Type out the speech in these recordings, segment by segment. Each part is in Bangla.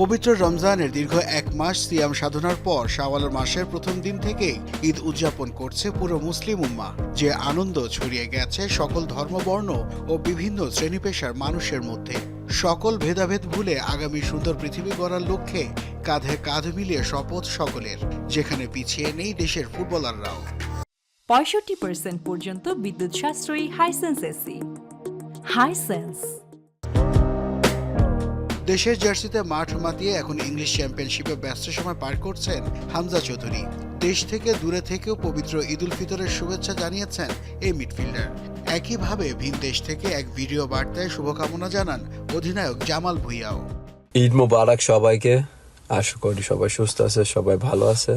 পবিত্র রমজানের দীর্ঘ এক মাস সিয়াম সাধনার পর শাওয়াল মাসের প্রথম দিন থেকেই ঈদ উদযাপন করছে পুরো মুসলিম উম্মা যে আনন্দ ছড়িয়ে গেছে সকল ধর্মবর্ণ ও বিভিন্ন শ্রেণি পেশার মানুষের মধ্যে। সকল ভেদাভেদ ভুলে আগামী সুন্দর পৃথিবী গড়ার লক্ষ্যে কাঁধে কাঁধ মিলিয়ে শপথ সকলের, যেখানে পিছিয়ে নেই দেশের ফুটবলাররাও। পঁয়ষট্টি পর্যন্ত বিদ্যুৎ সাশ্রয়ী হাইসেন্স এসি হাইসেন্স দেশের জার্সিতে মাঠ মাতিয়ে এখন ইংলিশ চ্যাম্পিয়নশিপে ব্যস্ত সময় পার করছেন হামজা চৌধুরী। দেশ থেকে দূরে থেকেও পবিত্র ঈদুল ফিতরের শুভেচ্ছা জানিয়েছেন এই মিডফিল্ডার। একইভাবে ভিন দেশ থেকে এক ভিডিও বার্তায় শুভকামনা জানান অধিনায়ক জামাল ভুইয়াও। ঈদ মোবারক সবাইকে। আশা করি সবাই সুস্থ আছে সবাই ভালো আছে।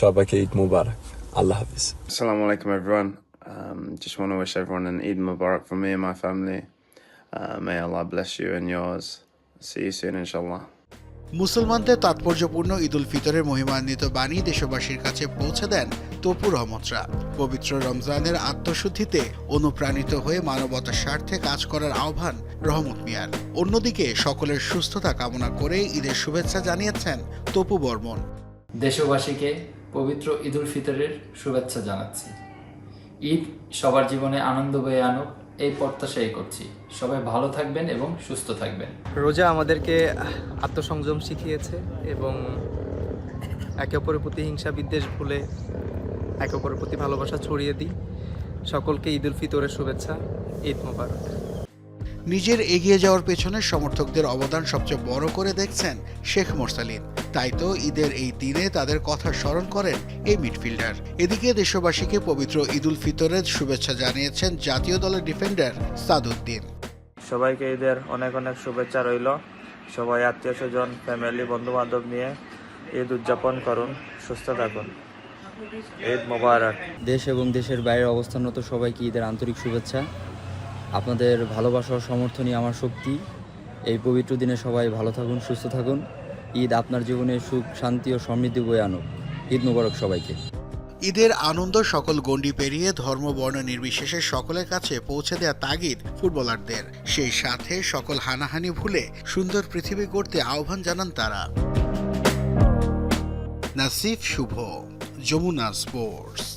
সবাইকে ঈদ মোবারক। আল্লাহ হাফিজ। Assalamu alaikum, everyone. Um, just want to wish everyone an Eid Mubarak from me and my family. Uh, may Allah bless you and yours. See you soon, inshallah. মুসলমানদের তাৎপর্যপূর্ণ ঈদুল ফিতরের মহিমান্বিত বাণী দেশবাসীর কাছে পৌঁছে দেন তপু রহমতরা পবিত্র রমজানের আত্মশুদ্ধিতে অনুপ্রাণিত হয়ে মানবতার স্বার্থে কাজ করার আহ্বান রহমত মিয়ার অন্যদিকে সকলের সুস্থতা কামনা করে ঈদের শুভেচ্ছা জানিয়েছেন তপু বর্মন দেশবাসীকে পবিত্র ঈদুল ফিতরের শুভেচ্ছা জানাচ্ছি ঈদ সবার জীবনে আনন্দ বয়ে আনুক এই প্রত্যাশাই করছি। সবাই ভালো থাকবেন এবং সুস্থ থাকবেন। রোজা আমাদেরকে আত্মসংযম শিখিয়েছে এবং একে অপরের প্রতি হিংসা বিদ্বেষ ভুলে একে অপরের প্রতি ভালোবাসা ছড়িয়ে দিই। সকলকে ঈদ উল ফিতরের শুভেচ্ছা, ঈদ মোবারক। নিজের এগিয়ে যাওয়ার পেছনে সমর্থকদের অবদান সবচেয়ে বড় করে দেখছেন শেখ মোরসালিন। তাই তো ঈদের এই দিনে তাদের কথা স্মরণ করেন এই মিডফিল্ডার। এদিকে দেশবাসীকে পবিত্র ঈদুল ফিতরের শুভেচ্ছা জানিয়েছেন জাতীয় দলের ডিফেন্ডার সাদুদ্দিন। সবাইকে ঈদের অনেক অনেক শুভেচ্ছা রইল। সবাই আত্মীয় স্বজন ফ্যামিলি বন্ধু বান্ধব নিয়ে ঈদ উদযাপন করুন সুস্থ থাকুন। ঈদ মোবারক। দেশ এবং দেশের বাইরে অবস্থানরত সবাইকে ঈদের আন্তরিক শুভেচ্ছা। আপনাদের ভালোবাসা ও সমর্থনই আমার শক্তি। এই পবিত্র দিনে সবাই ভালো থাকুন, সুস্থ থাকুন। ঈদ আপনার জীবনে সুখ, শান্তি ও সমৃদ্ধি বয়ে আনুক। ঈদ মুবারক সবাইকে। ঈদের আনন্দ সকল গণ্ডি পেরিয়ে ধর্ম, বর্ণ নির্বিশেষে সকলের কাছে পৌঁছে দেওয়া তাগিদ ফুটবলারদের। সেই সাথে সকল হানাহানি ভুলে সুন্দর পৃথিবী গড়তে আহ্বান জানান তারা। নাসিফ শুভ, যমুনা স্পোর্টস।